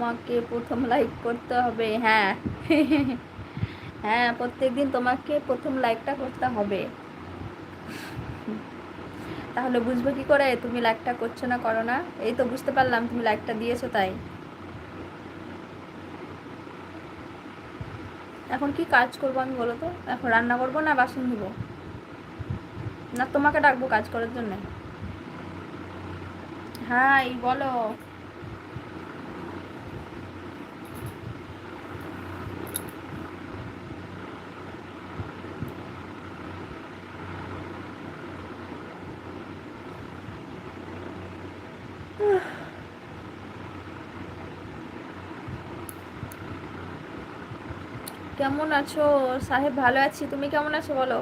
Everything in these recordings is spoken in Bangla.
তোমাকে প্রথম লাইক করতে হবে হ্যাঁ। হ্যাঁ প্রত্যেক দিন তোমাকে প্রথম লাইকটা করতে হবে। তাহলে বুঝব কি করে? তুমি লাইকটা করছ না, করো না। এই তো বুঝতে পারলাম, তুমি লাইকটা দিয়েছ তাই। এখন কি কাজ করব আমি বলো তো? এখন রান্না করব না বাসন ধুবো? না তোমাকে ডাকবো কাজ করার জন্য? হাই, বলো। কেমন আছো? সাহেব ভালো আছি। তুমি কেমন আছো বলো?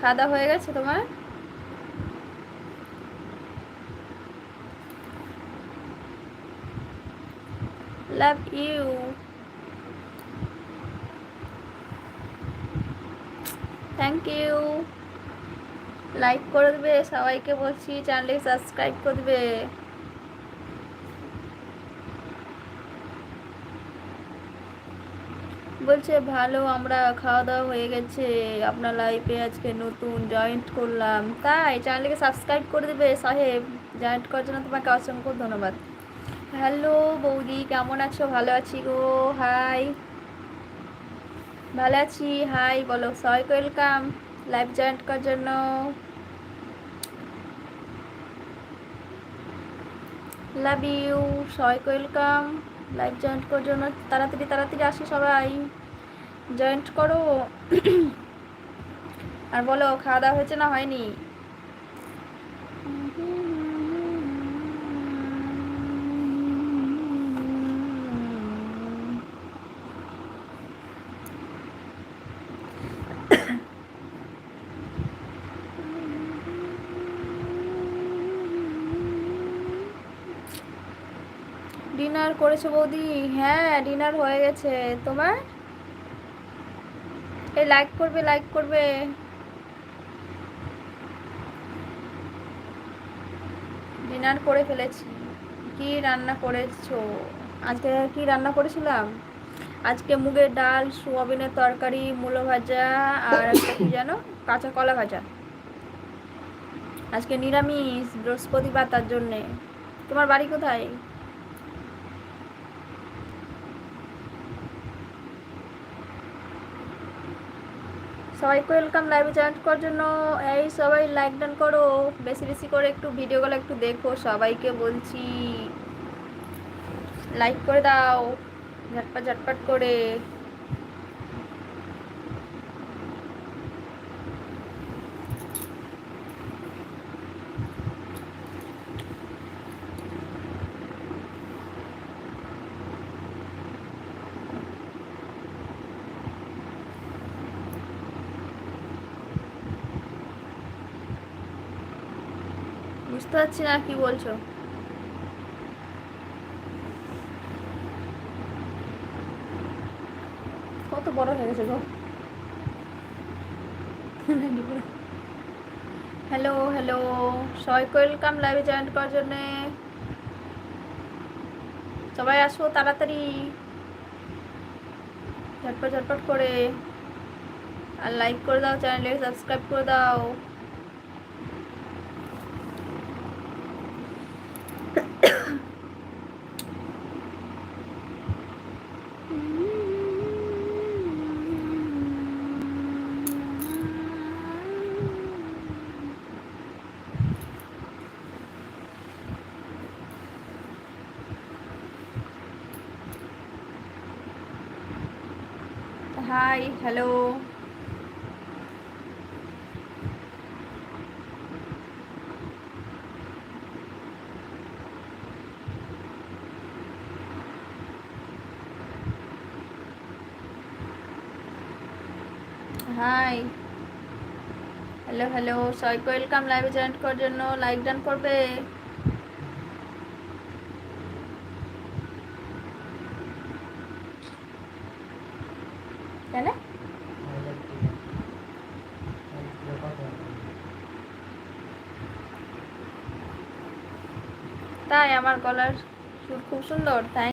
খাওয়া হয়ে গেছে তোমার? Love you thank you like করে দেবে, সবাইকে বলছি চ্যানেলে সাবস্ক্রাইব করে দেবে। বলছে, ভালো, আমরা খাওয়া দাওয়া হয়ে গেছে। আপনার লাইফে আজকে নতুন জয়েন্ট করলাম। তাই চ্যানেলকে সাবস্ক্রাইব করে দেবে সাহেব। জয়েন্ট করার জন্য তোমাকে অসংখ্য ধন্যবাদ। হ্যালো বৌদি, কেমন আছো? ভালো আছি গো। হাই ভালো আছি। হাই বলো সবাই ওয়েলকাম লাইভ জয়েন্ট করার জন্য। লাভ ইউ সবাইকে ওয়েলকাম লাইভ জয়েন্ট করার জন্য তাড়াতাড়ি তাড়াতাড়ি আসি সবাই। জয়েন্ট করো। আর বলো খাওয়া দাওয়া হয়েছে না হয়নি? ডিনার করেছ বৌদি? হ্যাঁ ডিনার হয়ে গেছে। তোমার? এই লাইক করবে লাইক করবে। ডিনার করে ফেলেছি। কি রান্না করেছ? আজকে কি রান্না করেছিলাম? আজকে মুগের ডাল, সোয়াবিনের তরকারি, মূলো ভাজা, আর কি যেন কাঁচা কলা ভাজা। আজকে নিরামিষ, বৃহস্পতিবার তার জন্যে। তোমার বাড়ি কোথায়? সবাইকে ওয়েলকাম লাইভে জয়েন করার জন্য। এই সবাই লাইক ডান করো। বেশি বেশি করে একটু ভিডিওগুলো একটু দেখো। সবাইকে বলছি লাইক করে দাও। ঝটপট ঝটপট করে। বুঝতে পারছি না কি বলছো। কত বড় হয়ে গেছে গো। হ্যালো হ্যালো সবাইকে ওয়েলকাম লাইভে জয়েন করার জন্যে। সবাই আসো তাড়াতাড়ি। ঝটপট ঝটপট করে। আর লাইক করে দাও চ্যানেলে সাবস্ক্রাইব করে দাও। Hi hello hi hello hello সবাইকে ওয়েলকাম লাইভে জয়েন করার জন্য লাইক ডান করবে। কেন তাই আমার গলার সুর খুব সুন্দর। তাই